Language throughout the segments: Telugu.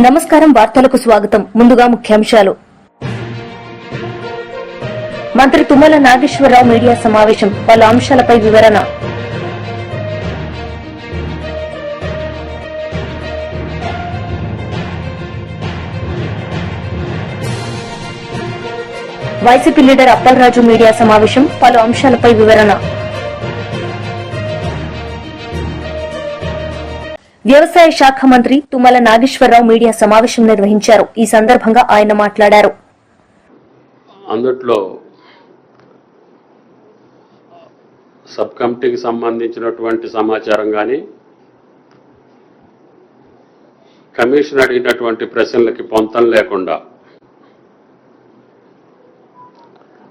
నమస్కారం వార్తలకు స్వాగతం. ముందుగా ముఖ్యాంశాలు. మంత్రి తుమ్మల నాగేశ్వరరావు మీడియా సమావేశం. పలు అంశాలపై వివరణ. వైసీపీ లీడర్ అప్పలరాజు మీడియా సమావేశం. పలు అంశాలపై వివరణ. వ్యవసాయ శాఖ మంత్రి తుమ్మల నాగేశ్వరరావు మీడియా సమావేశం నిర్వహించారు. ఈ సందర్భంగా ఆయన మాట్లాడారు. అందుట్లో సబ్ కమిటీకి సంబంధించినటువంటి సమాచారం కానీ కమిషన్ అడిగినటువంటి ప్రశ్నలకి పొంతం లేకుండా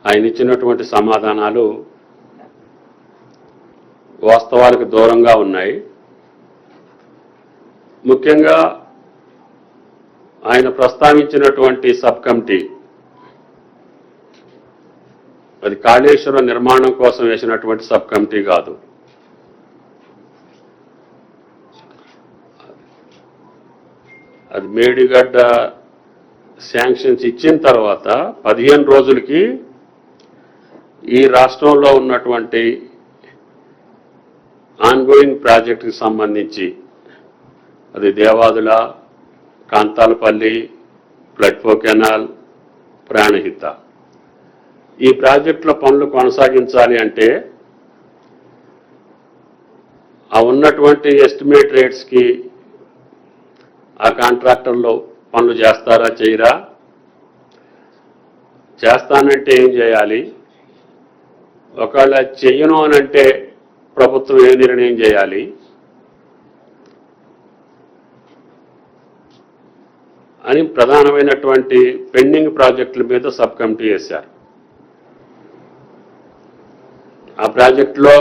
ఆయన ఇచ్చినటువంటి సమాధానాలు వాస్తవాలకు దూరంగా ఉన్నాయి. ముఖ్యంగా ఆయన ప్రస్తావించినటువంటి సబ్ కమిటీ అది కాళేశ్వరం నిర్మాణం కోసం వేసినటువంటి సబ్ కమిటీ కాదు. అది మేడిగడ్డ శాంక్షన్స్ ఇచ్చిన తర్వాత పదిహేను రోజులకి ఈ రాష్ట్రంలో ఉన్నటువంటి ఆన్గోయింగ్ ప్రాజెక్టుకి సంబంధించి అది దేవాదుల కాంతాలపల్లి ప్లట్ఫో కెనాల్ ప్రాణహిత. ఈ ప్రాజెక్టుల పనులు కొనసాగించాలి అంటే ఆ ఉన్నటువంటి ఎస్టిమేట్ రేట్స్కి ఆ కాంట్రాక్టర్లు పనులు చేస్తారా చేయరా? చేస్తానంటే ఏం చేయాలి? ఒకవేళ చెయ్యను అనంటే ప్రభుత్వం ఏ నిర్ణయం చేయాలి? అని ప్రధానమైనటువంటి పెండింగ్ ప్రాజెక్టుల మీద సబ్ కమిటీ వేశారు. ఆ ప్రాజెక్టులో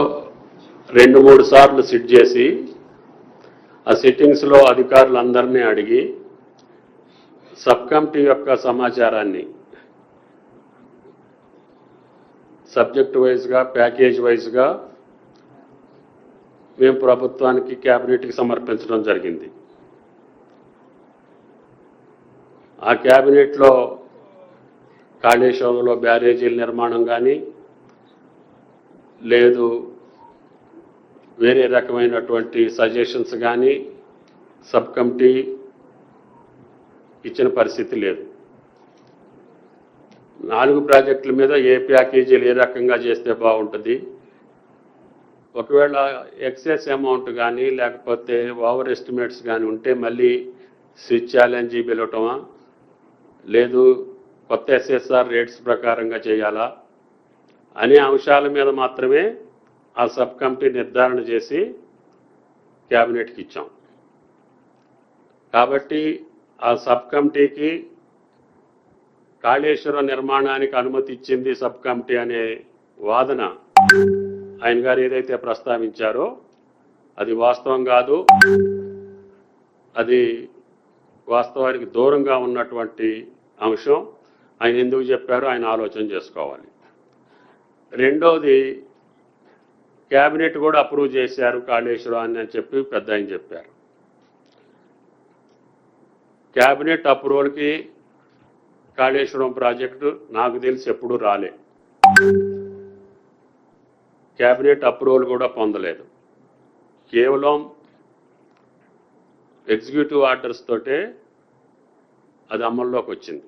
రెండు మూడు సార్లు సిట్ చేసి ఆ సిట్టింగ్స్లో అధికారులందరినీ అడిగి సబ్ కమిటీ యొక్క సమాచారాన్ని సబ్జెక్ట్ వైజ్గా ప్యాకేజ్ వైజ్గా మేము ప్రభుత్వానికి క్యాబినెట్కి సమర్పించడం జరిగింది. ఆ క్యాబినెట్లో కాళేశ్వరంలో బ్యారేజీల నిర్మాణం కానీ లేదు వేరే రకమైనటువంటి సజెషన్స్ కానీ సబ్ కమిటీ ఇచ్చిన పరిస్థితి లేదు. నాలుగు ప్రాజెక్టుల మీద ఏ ప్యాకేజీలు ఏ రకంగా చేస్తే బాగుంటుంది? ఒకవేళ ఎక్సెస్ అమౌంట్ కానీ లేకపోతే ఓవర్ ఎస్టిమేట్స్ కానీ ఉంటే మళ్ళీ స్విచ్ ఛాలెంజీ పిలవటమా లేదు కొత్త ఎస్ఎస్ఆర్ రేట్స్ ప్రకారంగా చేయాలా అనే అంశాల మీద మాత్రమే ఆ సబ్ కమిటీ నిర్ధారణ చేసి క్యాబినెట్కి ఇచ్చాం. కాబట్టి ఆ సబ్ కమిటీకి కాళేశ్వరం నిర్మాణానికి అనుమతి ఇచ్చింది సబ్ కమిటీ అనే వాదన ఆయన గారు ఏదైతే ప్రస్తావించారో అది వాస్తవం కాదు. అది వాస్తవానికి దూరంగా ఉన్నటువంటి అంశం. ఆయన ఎందుకు చెప్పారో? ఆయన ఆలోచన చేసుకోవాలి. రెండోది క్యాబినెట్ కూడా అప్రూవ్ చేశారు కాళేశ్వరం అని చెప్పి పెద్ద ఆయన చెప్పారు. క్యాబినెట్ అప్రూవల్కి కాళేశ్వరం ప్రాజెక్టు నాకు తెలిసి ఎప్పుడూ రాలే. క్యాబినెట్ అప్రూవల్ కూడా పొందలేదు. కేవలం ఎగ్జిక్యూటివ్ ఆర్డర్స్ తోటే అది అమల్లోకి వచ్చింది.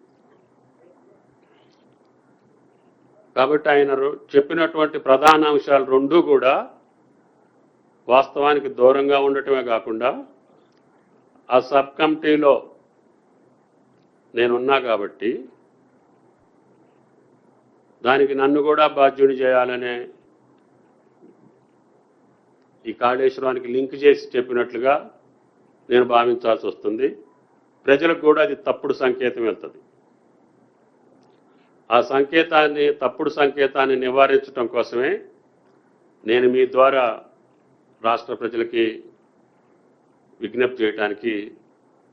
కాబట్టి ఆయన చెప్పినటువంటి ప్రధాన అంశాలు రెండూ కూడా వాస్తవానికి దూరంగా ఉండటమే కాకుండా ఆ సబ్ కమిటీలో నేనున్నా కాబట్టి దానికి నన్ను కూడా బాధ్యుని చేయాలనే ఈ కాళేశ్వరానికి లింక్ చేసి చెప్పినట్లుగా నేను భావించాల్సి వస్తుంది. ప్రజలకు కూడా అది తప్పుడు సంకేతం వెళ్తుంది. ఆ సంకేతాన్ని తప్పుడు సంకేతాన్ని నివారించడం కోసమే నేను మీ ద్వారా రాష్ట్ర ప్రజలకి విజ్ఞప్తి చేయడానికి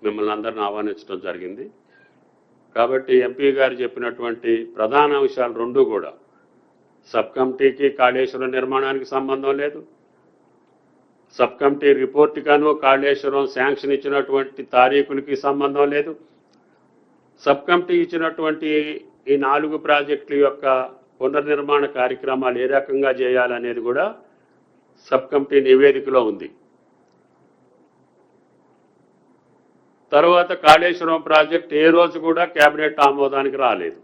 మిమ్మల్ని అందరిని ఆహ్వానించడం జరిగింది. కాబట్టి ఎంపీ గారు చెప్పినటువంటి ప్రధాన అంశాలు రెండు కూడా. సబ్ కమిటీకి కాళేశ్వరం నిర్మాణానికి సంబంధం లేదు. సబ్ కమిటీ రిపోర్ట్ గాను కాళేశ్వరం శాంక్షన్ ఇచ్చినటువంటి తారీఖులకి సంబంధం లేదు. సబ్ కమిటీ ఇచ్చినటువంటి ఈ నాలుగు ప్రాజెక్టుల యొక్క పునర్నిర్మాణ కార్యక్రమాలు ఏ రకంగా చేయాలనేది కూడా సబ్ కమిటీ నివేదికలో ఉంది. తర్వాత కాళేశ్వరం ప్రాజెక్ట్ ఏ రోజు కూడా కేబినెట్ ఆమోదానికి రాలేదు.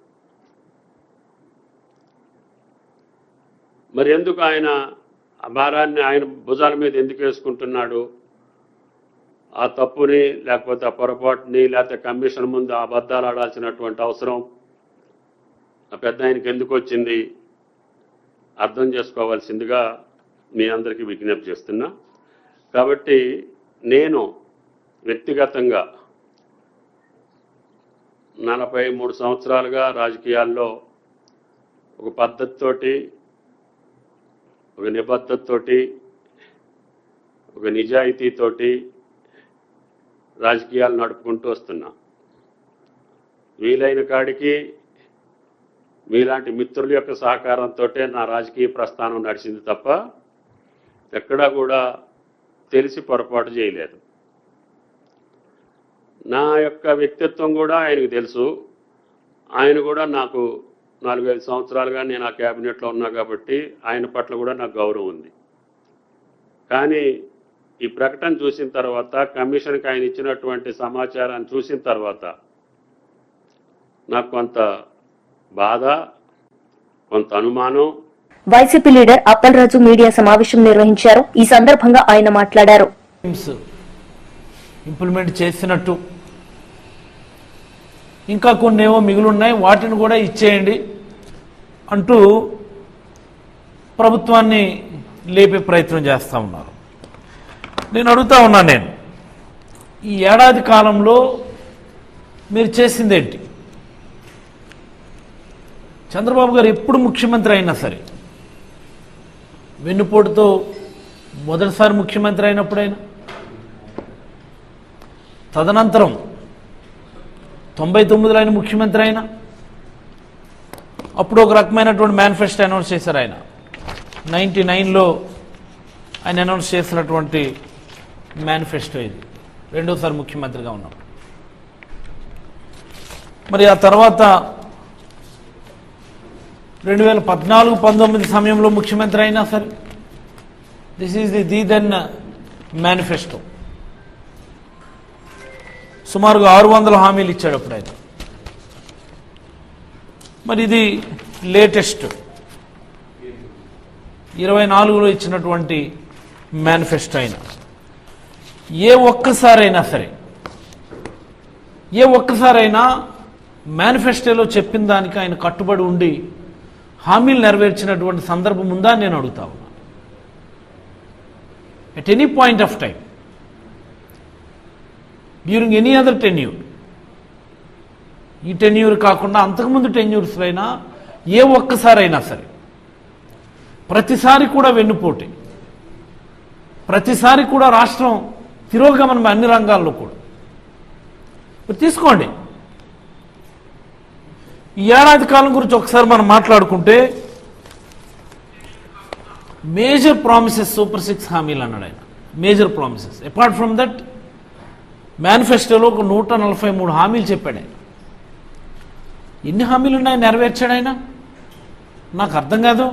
మరి ఎందుకు ఆయన ఆ భారాన్ని ఆయన భుజాల మీద ఎందుకు వేసుకుంటున్నాడు? ఆ తప్పుని లేకపోతే ఆ పొరపాటుని లేకపోతే కమిషన్ ముందు ఆ అబద్ధాలు ఆడాల్సినటువంటి అవసరం ఆ పెద్ద ఆయనకి ఎందుకు వచ్చింది? అర్థం చేసుకోవాల్సిందిగా మీ అందరికీ విజ్ఞప్తి చేస్తున్నా. కాబట్టి నేను వ్యక్తిగతంగా నలభై మూడు సంవత్సరాలుగా రాజకీయాల్లో ఒక పద్ధతితోటి ఒక నిబద్ధతతోటి ఒక నిజాయితీతోటి రాజకీయాలు నడుపుకుంటూ వస్తున్నా. వీలైన కాడికి మీలాంటి మిత్రుల యొక్క సహకారంతో నా రాజకీయ ప్రస్థానం నడిచింది తప్ప ఎక్కడా కూడా తెలిసి పొరపాటు చేయలేదు. నా యొక్క వ్యక్తిత్వం కూడా ఆయనకు తెలుసు. ఆయన కూడా నాకు నాలుగైదు సంవత్సరాలుగా నేను ఆ క్యాబినెట్లో ఉన్నా కాబట్టి ఆయన పట్ల కూడా నాకు గౌరవం ఉంది. కానీ ఈ ప్రకటన చూసిన తర్వాత కమిషన్కి ఆయన ఇచ్చినటువంటి సమాచారాన్ని చూసిన తర్వాత నాకు కొంత బాధ కొంత అనుమానం. వైసీపీ లీడర్ అప్పలరాజు మీడియా సమావేశం నిర్వహించారు. ఈ సందర్భంగా ఆయన మాట్లాడారు. ఇంప్లిమెంట్ చేసినట్టు ఇంకా కొన్ని ఏవో మిగులున్నాయి వాటిని కూడా ఇచ్చేయండి అంటూ ప్రభుత్వాన్ని లేపే ప్రయత్నం చేస్తూ ఉన్నారు. నేను అడుగుతా ఉన్నాను నేను ఈ ఏడాది కాలంలో మీరు చేసిందేంటి చంద్రబాబు గారు ఎప్పుడు ముఖ్యమంత్రి అయినా సరే వెన్నుపోటుతో మొదటిసారి ముఖ్యమంత్రి అయినప్పుడైనా తదనంతరం తొంభై తొమ్మిదిలో ఆయన ముఖ్యమంత్రి అయినా అప్పుడు ఒక రకమైనటువంటి మేనిఫెస్టో అనౌన్స్ చేశారు ఆయన. నైంటీ నైన్లో ఆయన అనౌన్స్ చేసినటువంటి మేనిఫెస్టో ఇది. రెండోసారి ముఖ్యమంత్రిగా ఉన్నాం. మరి ఆ తర్వాత రెండు వేల పద్నాలుగు పంతొమ్మిది సమయంలో ముఖ్యమంత్రి అయినా సరే this is the the then manifesto సుమారుగా ఆరు వందల హామీలు ఇచ్చాడు అప్పుడు ఆయన మరి ఇది లేటెస్ట్. ఇరవై నాలుగులో ఇచ్చినటువంటి మేనిఫెస్టో అయినా. ఏ ఒక్కసారైనా సరే ఏ ఒక్కసారైనా మేనిఫెస్టోలో చెప్పిన దానికి ఆయన కట్టుబడి ఉండి హామీలు నెరవేర్చినటువంటి సందర్భం ఉందా నేను అడుగుతా ఉన్నాను at any point of time during any other tenure ఈ టెన్యూర్ కాకుండా అంతకుముందు టెన్యూర్స్లో అయినా ఏ ఒక్కసారైనా సరే ప్రతిసారి కూడా వెన్నుపోటే. ప్రతిసారి కూడా రాష్ట్రం తిరోగమనం అన్ని రంగాల్లో కూడా. ఇప్పుడు తీసుకోండి. ఈ ఏడాది కాలం గురించి ఒకసారి మనం మాట్లాడుకుంటే మేజర్ ప్రామిసెస్ సూపర్ సిక్స్ హామీలు అన్నాడు ఆయన. Major promises apart from that మేనిఫెస్టోలో ఒక నూట నలభై మూడు హామీలు చెప్పాడు. ఆయన ఎన్ని హామీలు ఉన్నాయి? నెరవేర్చాడు ఆయన? నాకు అర్థం కాదు.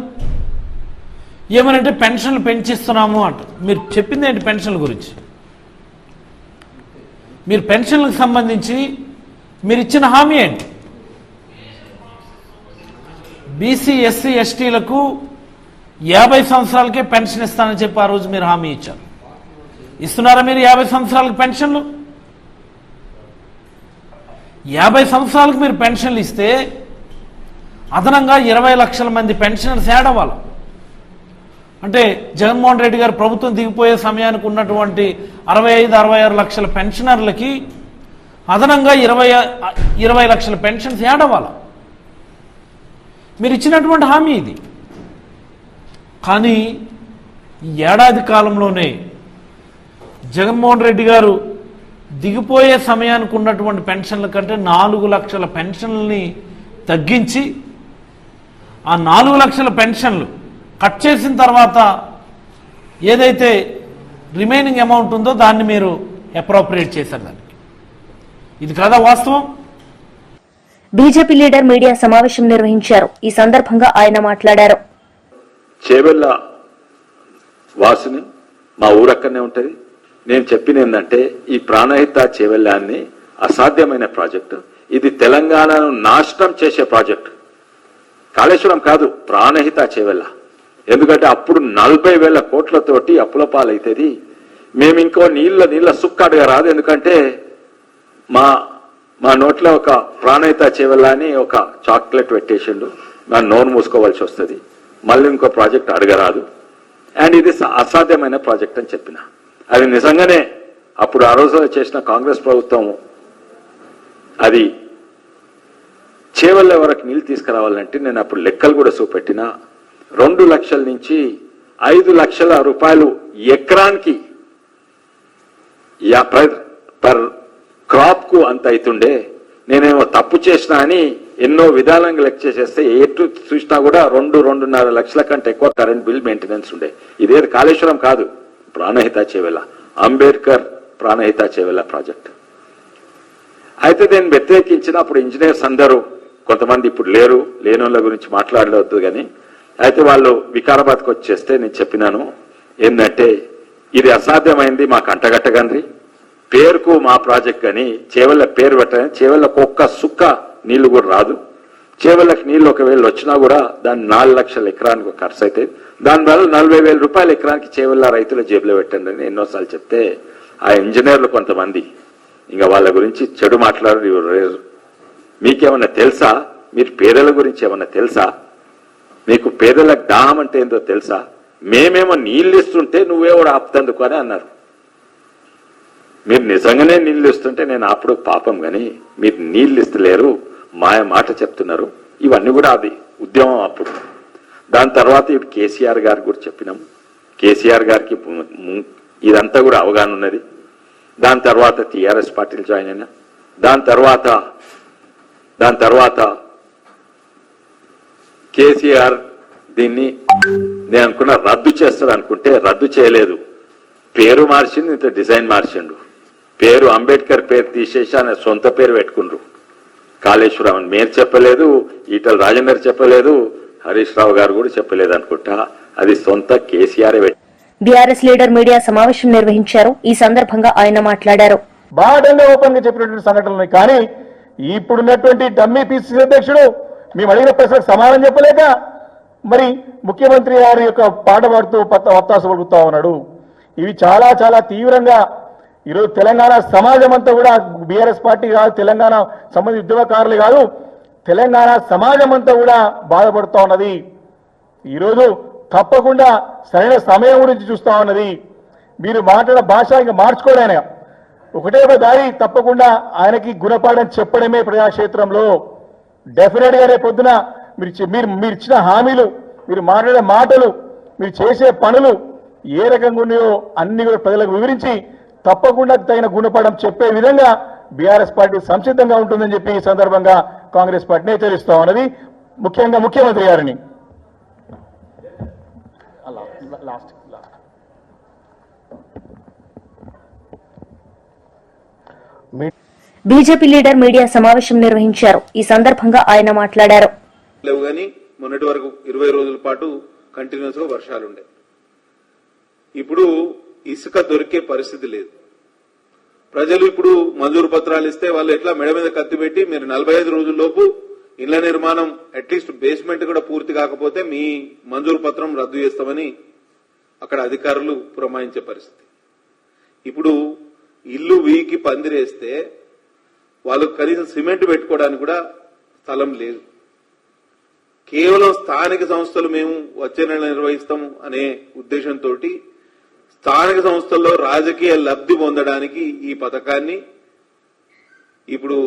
ఏమనంటే పెన్షన్లు పెంచిస్తున్నాము అంట. మీరు చెప్పింది ఏంటి పెన్షన్ల గురించి? మీరు పెన్షన్లకు సంబంధించి మీరు ఇచ్చిన హామీ ఏంటి? బీసీ ఎస్సీ ఎస్టీలకు యాభై సంవత్సరాలకే పెన్షన్ ఇస్తానని చెప్పి ఆ రోజు మీరు హామీ ఇచ్చారు. ఇస్తున్నారా మీరు యాభై సంవత్సరాలకు పెన్షన్లు? యాభై సంవత్సరాలకు మీరు పెన్షన్లు ఇస్తే అదనంగా ఇరవై లక్షల మంది పెన్షనర్స్ యాడ్ అవ్వాలి. అంటే జగన్మోహన్ రెడ్డి గారు ప్రభుత్వం దిగిపోయే సమయానికి ఉన్నటువంటి అరవై ఐదు అరవై ఆరు లక్షల పెన్షనర్లకి అదనంగా ఇరవై ఇరవై లక్షల పెన్షన్స్ యాడ్ అవ్వాలి. మీరు ఇచ్చినటువంటి హామీ ఇది. కానీ ఏడాది కాలంలోనే జగన్మోహన్ రెడ్డి గారు దిగిపోయే సమయానికి ఉన్నటువంటి పెన్షన్ల కంటే నాలుగు లక్షల పెన్షన్లని తగ్గించి ఆ నాలుగు లక్షల పెన్షన్లు కట్ చేసిన తర్వాత ఏదైతే రిమైనింగ్ అమౌంట్ ఉందో దాన్ని మీరు అప్రోప్రియేట్ చేశారు దానికి. ఇది కదా వాస్తవం? బీజేపీ లీడర్ మీడియా సమావేశం నిర్వహించారు. ఈ సందర్భంగా ఆయన మాట్లాడారు. చేవెళ్ళ వాసుని మా ఊరక్కడనే ఉంటది. నేను చెప్పిన ఏంటంటే ఈ ప్రాణహిత చేవెళ్ళాన్ని అసాధ్యమైన ప్రాజెక్టు. ఇది తెలంగాణను నాశనం చేసే ప్రాజెక్టు. కాళేశ్వరం కాదు ప్రాణహిత చేవెళ్ళ ఎందుకంటే అప్పుడు నలభై వేల కోట్లతోటి అప్పుల పాలైతుంది మేము ఇంకో నీళ్ళ నీళ్ళ సుక్క రాదు. ఎందుకంటే మా మా నోట్లో ఒక ప్రాణహిత చేవెళ్ళ అని ఒక చాక్లెట్ పెట్టేసిండు. నా నోరు మూసుకోవాల్సి వస్తుంది. మళ్ళీ ఇంకో ప్రాజెక్ట్ అడగరాదు. అండ్ ఇది అసాధ్యమైన ప్రాజెక్ట్ అని చెప్పిన. అది నిజంగానే అప్పుడు ఆ రోజులో చేసిన కాంగ్రెస్ ప్రభుత్వం అది చేవల్ల వరకు నీళ్ళు తీసుకురావాలంటే నేను అప్పుడు లెక్కలు కూడా చూపెట్టిన రెండు లక్షల నుంచి ఐదు లక్షల రూపాయలు ఎకరానికి యా పర్- పర్ అంత అవుతుండే నేనేమో తప్పు చేసినా అని ఎన్నో విధాలంగా లెక్క చేసేస్తే ఎటు చూసినా కూడా రెండు రెండున్నర లక్షల కంటే ఎక్కువ కరెంట్ బిల్ మెయింటెనెన్స్ ఉండే. ఇదే కాళేశ్వరం కాదు. ప్రాణహిత చేవెళ్ళ అంబేద్కర్ ప్రాణహిత చేవెళ్ళ ప్రాజెక్ట్ అయితే నేను వ్యతిరేకించిన అప్పుడు ఇంజనీర్స్ అందరూ కొంతమంది ఇప్పుడు లేరు లేని వాళ్ళ గురించి మాట్లాడవద్దు కానీ అయితే వాళ్ళు వికారాబాద్కి వచ్చేస్తే నేను చెప్పినాను ఏంటంటే ఇది అసాధ్యమైంది మాకు అంటగట్టగండ్రి. పేరుకు మా ప్రాజెక్ట్ కానీ చేవల్ల పేరు పెట్టని చేవళ్ళకు ఒక్క సుక్క నీళ్ళు కూడా రాదు. చేవళ్ళకి నీళ్ళు ఒకవేళ వచ్చినా కూడా దాని నాలుగు లక్షల ఎకరానికి ఖర్చు అవుతుంది దానివల్ల నలభై వేల రూపాయల ఎకరానికి చేవల్లా రైతుల జేబులో పెట్టండి అని ఎన్నోసార్లు చెప్తే ఆ ఇంజనీర్లు కొంతమంది ఇంకా వాళ్ళ గురించి చెడు మాట్లాడారు మీకేమన్నా తెలుసా? మీరు పేదల గురించి ఏమన్నా తెలుసా? మీకు పేదలకు దాహం అంటే ఏందో తెలుసా? మేమేమో నీళ్ళు ఇస్తుంటే నువ్వేవాడు ఆపుతందుకు అని అన్నారు. మీరు నిజంగానే నీళ్ళు ఇస్తుంటే నేను అప్పుడు పాపం కానీ మీరు నీళ్ళు ఇస్తలేరు మాయ మాట చెప్తున్నారు. ఇవన్నీ కూడా అది ఉద్యమం అప్పుడు. దాని తర్వాత ఇప్పుడు కేసీఆర్ గారి గురించి చెప్పినాం. కేసీఆర్ గారికి ఇదంతా కూడా అవగాహన ఉన్నది. దాని తర్వాత టీఆర్ఎస్ పార్టీలు జాయిన్ అయినా దాని తర్వాత దాని తర్వాత కేసీఆర్ దీన్ని నేను అనుకున్న రద్దు చేస్తాడు అనుకుంటే రద్దు చేయలేదు. పేరు మార్చింది ఇంత డిజైన్ మార్చిండు. పేరు అంబేద్కర్ పేరు తీసేసి ఆయన సొంత పేరు పెట్టుకుండ్రు. కాళేశ్వరం అని మీరు చెప్పలేదు ఈటల రాజేందర్ చెప్పలేదు హరీష్ రావు గారు కూడా చెప్పలేదు అనుకుంటా అది సొంత కేసీఆర్ బీఆర్ఎస్ లీడర్ మీడియా సమావేశం నిర్వహించారు. ఈ సందర్భంగా ఆయన మాట్లాడారు. బాగా ఓపెన్గా చెప్పినటువంటి సంఘటనలు కానీ ఇప్పుడున్నటువంటి డమ్మీ పిసిసి అధ్యక్షుడు మేము అడిగిన ప్రశ్నకు సమాధానం చెప్పలేక మరి ముఖ్యమంత్రి గారి యొక్క పాట పాడుతూ పత్త వత్తాస పలుకుతా ఉన్నాడు. ఇవి చాలా చాలా తీవ్రంగా ఈరోజు తెలంగాణ సమాజం అంతా కూడా బీఆర్ఎస్ పార్టీ కాదు తెలంగాణ సంబంధించిన ఉద్యమకారులు కాదు తెలంగాణ సమాజం అంతా కూడా బాధపడుతూ ఉన్నది. ఈరోజు తప్పకుండా సరైన సమయం గురించి చూస్తూ ఉన్నది. మీరు మాట్లాడిన భాష ఇంకా మార్చుకోలేన ఆయన. ఒకటే ఒక దారి తప్పకుండా ఆయనకి గుణపాఠం చెప్పడమే ప్రజాక్షేత్రంలో. డెఫినెట్గా రేపు పొద్దున మీరు మీరు మీరు ఇచ్చిన హామీలు మీరు మాట్లాడే మాటలు మీరు చేసే పనులు ఏ రకంగా ఉన్నాయో అన్ని కూడా ప్రజలకు వివరించి తప్పకుండా తగిన గుణపాఠం చెప్పే విధంగా బీఆర్ఎస్ పార్టీ సంసిద్ధంగా ఉంటుందని చెప్పి ఈ సందర్భంగా కాంగ్రెస్ పార్టీని హెచ్చరిస్తా ఉన్నది. ముఖ్యంగా ముఖ్యమంత్రి గారిని. లాస్ట్ బీజేపీ లీడర్ మీడియా సమావేశం నిర్వహించారు. ఈ సందర్భంగా ఆయన మాట్లాడారు. లేవు కానీ మొన్నటి వరకు ఇరవై రోజుల పాటు కంటిన్యూస్గా వర్షాలుండే. ఇప్పుడు ఇసుక దొరికే పరిస్థితి లేదు. ప్రజలు ఇప్పుడు మంజూరు పత్రాలు ఇస్తే వాళ్ళు ఎట్లా మెడ మీద కత్తి పెట్టి మీరు నలభై ఐదు రోజుల్లోపు ఇళ్ళ నిర్మాణం అట్లీస్ట్ బేస్మెంట్ కూడా పూర్తి కాకపోతే మీ మంజూరు పత్రం రద్దు చేస్తామని అక్కడ అధికారులు పురమాయించే పరిస్థితి. ఇప్పుడు ఇల్లు వీకి పందిరేస్తే వాళ్ళు కనీసం సిమెంట్ పెట్టుకోవడానికి కూడా స్థలం లేదు. కేవలం స్థానిక సంస్థలు మేము వచ్చే నెల నిర్వహిస్తాం అనే ఉద్దేశంతో స్థానిక సంస్థల్లో రాజకీయ లబ్ధి పొందడానికి ఈ పథకాన్ని ఇప్పుడు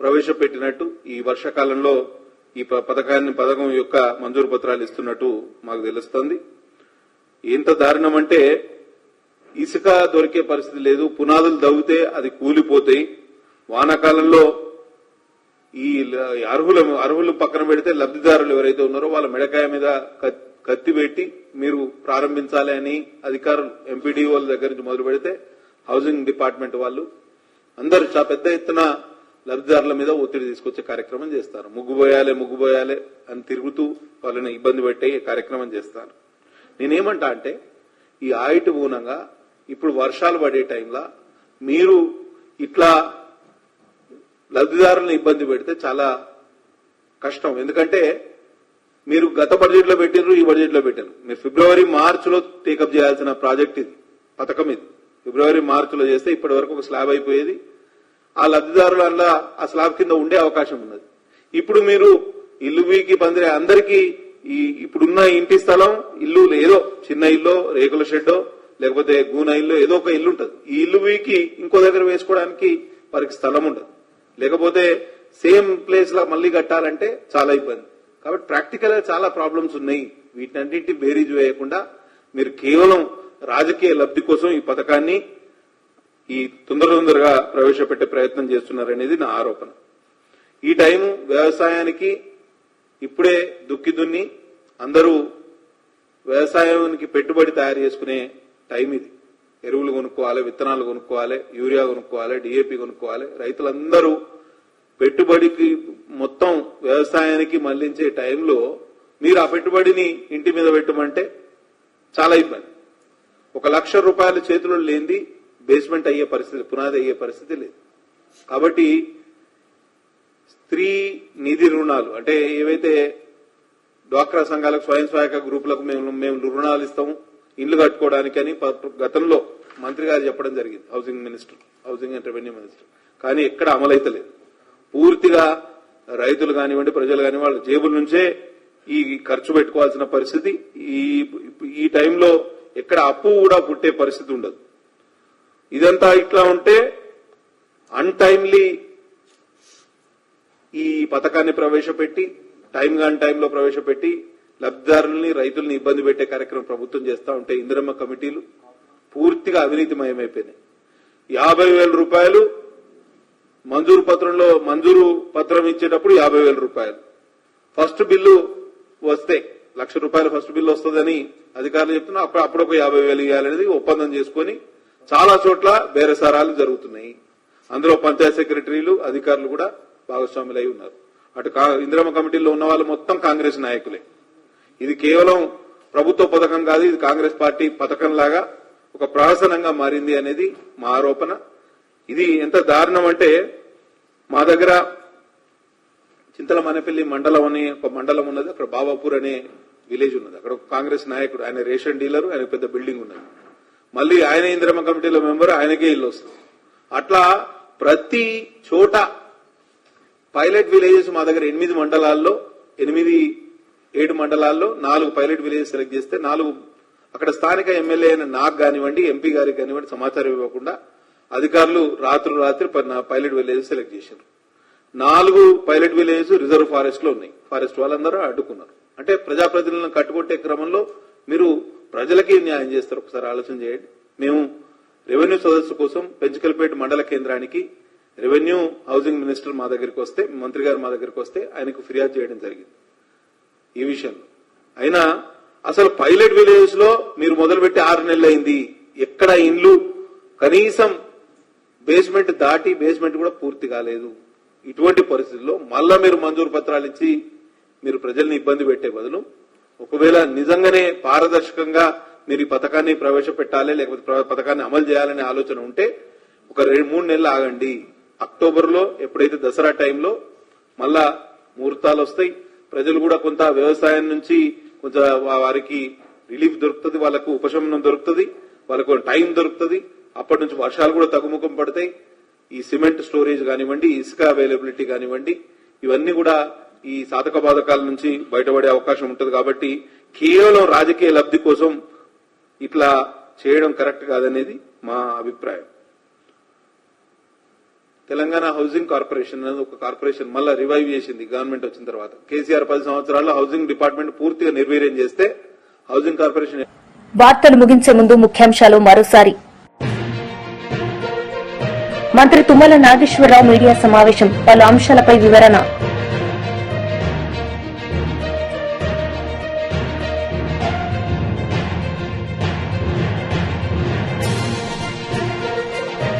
ప్రవేశపెట్టినట్టు ఈ వర్షాకాలంలో ఈ ప- పథకాన్ని పథకం యొక్క మంజూరు పత్రాలు ఇస్తున్నట్టు మాకు తెలుస్తుంది. ఎంత దారుణం అంటే ఇసుక దొరికే పరిస్థితి లేదు పునాదులు దవ్వితే అది కూలిపోతాయి. వానాకాలంలో ఈ అర్హుల అర్హులు పక్కన పెడితే లబ్ధిదారులు ఎవరైతే ఉన్నారో వాళ్ళ మెడకాయ మీద కత్తి పెట్టి మీరు ప్రారంభించాలి అని అధికారులు ఎంపీడీఓల దగ్గర నుంచి మొదలు పెడితే హౌసింగ్ డిపార్ట్మెంట్ వాళ్ళు అందరూ చాలా పెద్ద ఎత్తున లబ్ధిదారుల మీద ఒత్తిడి తీసుకొచ్చే కార్యక్రమం చేస్తారు. ముగ్గు పోయాలి అని తిరుగుతూ వాళ్ళని ఇబ్బంది పెట్టే కార్యక్రమం చేస్తారు. నేనేమంటా అంటే ఈ ఆయిట్ మూలంగా ఇప్పుడు వర్షాలు పడే టైంలో మీరు ఇట్లా లబ్ధిదారులను ఇబ్బంది పెడితే చాలా కష్టం. ఎందుకంటే మీరు గత బడ్జెట్లో పెట్టినారు ఈ బడ్జెట్లో పెట్టారు. మీరు ఫిబ్రవరి మార్చ్లో టేకప్ చేయాల్సిన ప్రాజెక్ట్ ఇది పథకం ఇది. ఫిబ్రవరి మార్చ్లో చేస్తే ఇప్పటి వరకు ఒక స్లాబ్ అయిపోయేది. ఆ లబ్దిదారుల వల్ల ఆ స్లాబ్ కింద ఉండే అవకాశం ఉన్నది. ఇప్పుడు మీరు ఇల్లు వీకి పందిరే అందరికీ ఈ ఇప్పుడున్న ఇంటి స్థలం ఇల్లు ఏదో చిన్న ఇల్లు రేకుల షెడ్డో లేకపోతే గూన ఇల్లు ఏదో ఒక ఇల్లు ఉంటుంది. ఈ ఇల్లు వీకి ఇంకో దగ్గర వేసుకోవడానికి వారికి స్థలం ఉండదు. లేకపోతే సేమ్ ప్లేస్ లా మళ్ళీ కట్టాలంటే చాలా ఇబ్బంది. కాబట్టి ప్రాక్టికల్గా చాలా ప్రాబ్లమ్స్ ఉన్నాయి. వీటన్నింటి బేరీజ్ వేయకుండా మీరు కేవలం రాజకీయ లబ్ధి కోసం ఈ పథకాన్ని ఈ తొందర తొందరగా ప్రవేశపెట్టే ప్రయత్నం చేస్తున్నారనేది నా ఆరోపణ. ఈ టైం వ్యవసాయానికి ఇప్పుడే దుక్కి దున్ని అందరూ వ్యవసాయానికి పెట్టుబడి తయారు చేసుకునే టైం ఇది. ఎరువులు కొనుక్కోవాలి విత్తనాలు కొనుక్కోవాలి యూరియా కొనుక్కోవాలి డిఏపి కొనుక్కోవాలి. రైతులందరూ పెట్టుబడికి మొత్తం వ్యవసాయానికి మళ్ళించే టైంలో మీరు ఆ పెట్టుబడిని ఇంటి మీద పెట్టమంటే చాలా ఇబ్బంది. ఒక లక్ష రూపాయల చేతిలో లేనిది బేస్మెంట్ అయ్యే పరిస్థితి పునాది అయ్యే పరిస్థితి లేదు. కాబట్టి స్త్రీ నిధి రుణాలు అంటే ఏవైతే డ్వాక్రా సంఘాలకు స్వయం సహాయక గ్రూపులకు మేము మేము రుణాలు ఇస్తాము ఇల్లు కట్టుకోవడానికి అని ప- గతంలో మంత్రి గారు చెప్పడం జరిగింది housing minister housing and revenue minister. కానీ ఎక్కడ అమలైతలేదు. పూర్తిగా రైతులు కానివ్వండి ప్రజలు కానివ్వండి వాళ్ళ జేబుల నుంచే ఈ ఖర్చు పెట్టుకోవాల్సిన పరిస్థితి. ఈ ఈ టైంలో ఎక్కడ అప్పు కూడా పుట్టే పరిస్థితి ఉండదు. ఇదంతా ఇట్లా ఉంటే అన్టైమ్లీ ఈ పథకాన్ని ప్రవేశపెట్టి టైం కాని టైంలో ప్రవేశపెట్టి లబ్ధిదారుల్ని రైతుల్ని ఇబ్బంది పెట్టే కార్యక్రమం ప్రభుత్వం చేస్తా ఉంటే ఇందిరమ్మ కమిటీలు పూర్తిగా అవినీతిమయమైపోయినాయి. యాభై వేల రూపాయలు మంజూరు పత్రంలో మంజూరు పత్రం ఇచ్చేటప్పుడు యాభై వేల రూపాయలు. ఫస్ట్ బిల్లు వస్తే లక్ష రూపాయలు ఫస్ట్ బిల్లు వస్తుందని అధికారులు చెప్తున్నా అప్పుడు అప్పుడు ఒక యాభై వేలు ఇవ్వాలనేది ఒప్పందం చేసుకొని చాలా చోట్ల బేరసారాలు జరుగుతున్నాయి. అందులో పంచాయత్ సెక్రటరీలు అధికారులు కూడా భాగస్వాములై ఉన్నారు. అటు కా- ఇందిరమ్మ కమిటీలో ఉన్న వాళ్ళు మొత్తం కాంగ్రెస్ నాయకులే. ఇది కేవలం ప్రభుత్వ పథకం కాదు ఇది కాంగ్రెస్ పార్టీ పథకం లాగా ఒక ప్రహసనంగా మారింది అనేది మా ఆరోపణ. ఇది ఎంత దారుణం అంటే మా దగ్గర చింతల మనపల్లి మండలం అనే ఒక మండలం ఉన్నది. అక్కడ బాబాపూర్ అనే విలేజ్ ఉన్నది. అక్కడ ఒక కాంగ్రెస్ నాయకుడు ఆయన రేషన్ డీలర్ ఆయన పెద్ద బిల్డింగ్ ఉన్నది. మళ్ళీ ఆయన ఇంద్రమ కమిటీలో మెంబర్ ఆయనకే ఇల్లు వస్తుంది. అట్లా ప్రతి చోట పైలట్ విలేజెస్ మా దగ్గర ఎనిమిది మండలాల్లో ఎనిమిది ఏడు మండలాల్లో నాలుగు పైలట్ విలేజెస్ సెలెక్ట్ చేస్తే నాలుగు అక్కడ స్థానిక ఎమ్మెల్యే అయిన నాకు కానివ్వండి ఎంపీ గారికి కానివ్వండి సమాచారం ఇవ్వకుండా అధికారులు రాత్రి రాత్రి పైలట్ విలేజ్ సెలెక్ట్ చేశారు. నాలుగు పైలట్ విలేజెస్ రిజర్వ్ ఫారెస్ట్లో ఉన్నాయి. ఫారెస్ట్ వాళ్ళందరూ అడ్డుకున్నారు. అంటే ప్రజాప్రతినిధులను కట్టుకొట్టే క్రమంలో మీరు ప్రజలకి న్యాయం చేస్తారు. ఒకసారి ఆలోచన చేయండి. మేము రెవెన్యూ సదస్సు కోసం పెంచుకల్పేట మండల కేంద్రానికి రెవెన్యూ హౌసింగ్ మినిస్టర్ మా దగ్గరికి వస్తే మంత్రి గారు మా దగ్గరికి వస్తే ఆయనకు ఫిర్యాదు చేయడం జరిగింది. ఈ విషయంలో. అయినా అసలు పైలట్ విలేజ్లో మీరు మొదలుపెట్టి ఆరు నెలలు అయింది ఎక్కడ ఇండ్లు? కనీసం బేస్మెంట్ దాటి బేస్మెంట్ కూడా పూర్తి కాలేదు. ఇటువంటి పరిస్థితుల్లో మళ్ళా మీరు మంజూరు పత్రాలు ఇచ్చి మీరు ప్రజల్ని ఇబ్బంది పెట్టే బదులు ఒకవేళ నిజంగానే పారదర్శకంగా మీరు ఈ పథకాన్ని ప్రవేశపెట్టాలి లేకపోతే పథకాన్ని అమలు చేయాలనే ఆలోచన ఉంటే ఒక రెండు మూడు నెలలు ఆగండి. అక్టోబర్లో ఎప్పుడైతే దసరా టైంలో మళ్ళా ముహూర్తాలు వస్తాయి ప్రజలు కూడా కొంత వ్యవసాయం నుంచి కొంత వారికి రిలీఫ్ దొరుకుతుంది వాళ్ళకు ఉపశమనం దొరుకుతుంది వాళ్ళకు టైం దొరుకుతుంది. అప్పటి నుంచి వర్షాలు కూడా తగ్గుముఖం పడతాయి. ఈ సిమెంట్ స్టోరేజ్ కానివ్వండి ఇసుక అవైలబిలిటీ కానివ్వండి ఇవన్నీ కూడా ఈ సాధక బాధకాల నుంచి బయటపడే అవకాశం ఉంటుంది కాబట్టి కేవలం రాజకీయ లబ్ధి కోసం ఇట్లా చేయడం కరెక్ట్ కాదనేది మా అభిప్రాయం. తెలంగాణ హౌసింగ్ కార్పొరేషన్ అనేది ఒక కార్పొరేషన్ మళ్ళా రివైవ్ చేసింది గవర్నమెంట్ వచ్చిన తర్వాత. కేసీఆర్ పది సంవత్సరాల్లో హౌసింగ్ డిపార్ట్మెంట్ పూర్తిగా నిర్వీర్యం చేస్తే హౌసింగ్ కార్పొరేషన్ వార్తలు ముగించే ముందు ముఖ్యాంశాలు మరోసారి. మంత్రి తుమ్మల నాగేశ్వరరావు మీడియా సమావేశం పలు అంశాలపై వివరణ.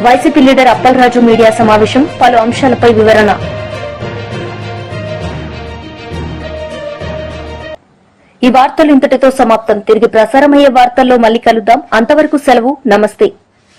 వైసీపీ లీడర్ అప్పలరాజు మీడియా సమావేశం పలు అంశాలపై వివరణ. ఈ వార్తలు ఇంతటితో సమాప్తం. తిరిగి ప్రసారమయ్యే వార్తల్లో మళ్ళీ కలుద్దాం. అంతవరకు సెలవు. నమస్తే.